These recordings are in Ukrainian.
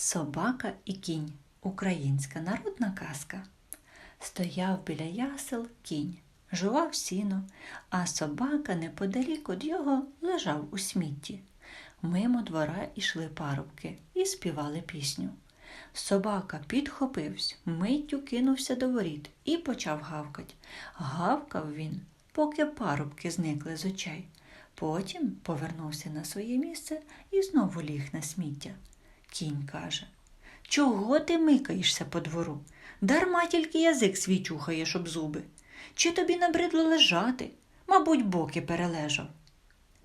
Собака і кінь українська народна казка. Стояв біля ясел кінь, жував сіно, а собака неподалік від його лежав у смітті. Мимо двора йшли парубки і співали пісню. Собака підхопився, миттю кинувся до воріт і почав гавкать. Гавкав він, поки парубки зникли з очей. Потім повернувся на своє місце і знову ліг на сміття. Кінь каже Чого ти микаєшся по двору? Дарма тільки язик свій чухаєш об зуби. Чи тобі набридло лежати? Мабуть, боки перележав.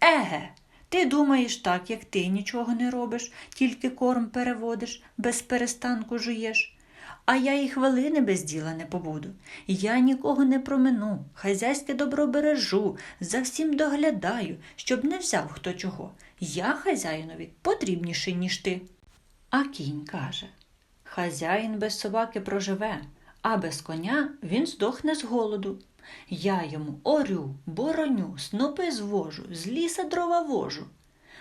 Еге, ти думаєш так, як ти нічого не робиш, тільки корм переводиш, без перестанку жуєш. А я і хвилини без діла не побуду. Я нікого не промину, хазяйське добро бережу, за всім доглядаю, щоб не взяв хто чого. Я хазяїнові потрібніший, ніж ти. А кінь каже Хазяїн без собаки проживе, а без коня він здохне з голоду. Я йому орю, бороню, снопи звожу, з ліса дрова вожу.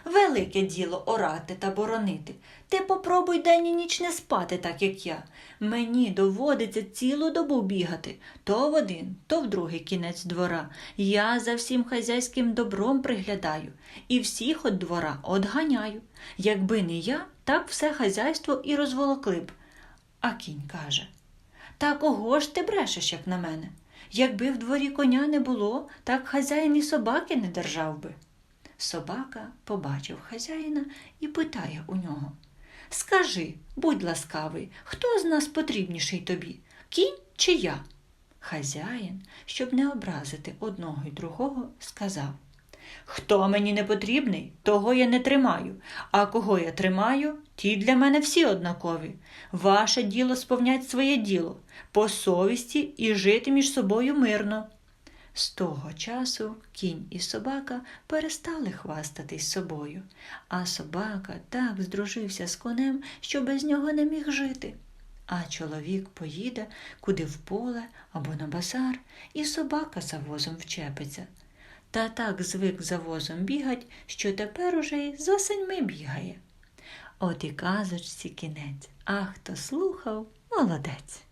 Велике діло орати та боронити. Ти попробуй день і ніч не спати, так як я. Мені доводиться цілу добу бігати то в один, то в другий кінець двора. Я за всім хазяйським добром приглядаю і всіх от двора одганяю. Якби не я, так все хазяйство і розволокли б. А кінь каже Та кого ж ти брешеш, як на мене? Якби в дворі коня не було, так хазяїн і собаки не держав би. Собака побачив хазяїна і питає у нього Скажи, будь ласкавий, хто з нас потрібніший тобі, кінь чи я? Хазяїн, щоб не образити одного й другого, сказав Хто мені не потрібний, того я не тримаю, а кого я тримаю, ті для мене всі однакові. Ваше діло сповнять своє діло, по совісті і жити між собою мирно. З того часу кінь і собака перестали хвастатись собою, а собака так здружився з конем, що без нього не міг жити. А чоловік поїде куди в поле або на базар, і собака за возом вчепиться. Та так звик за возом бігать, що тепер уже й за синьми бігає. От і казочці кінець, а хто слухав, молодець.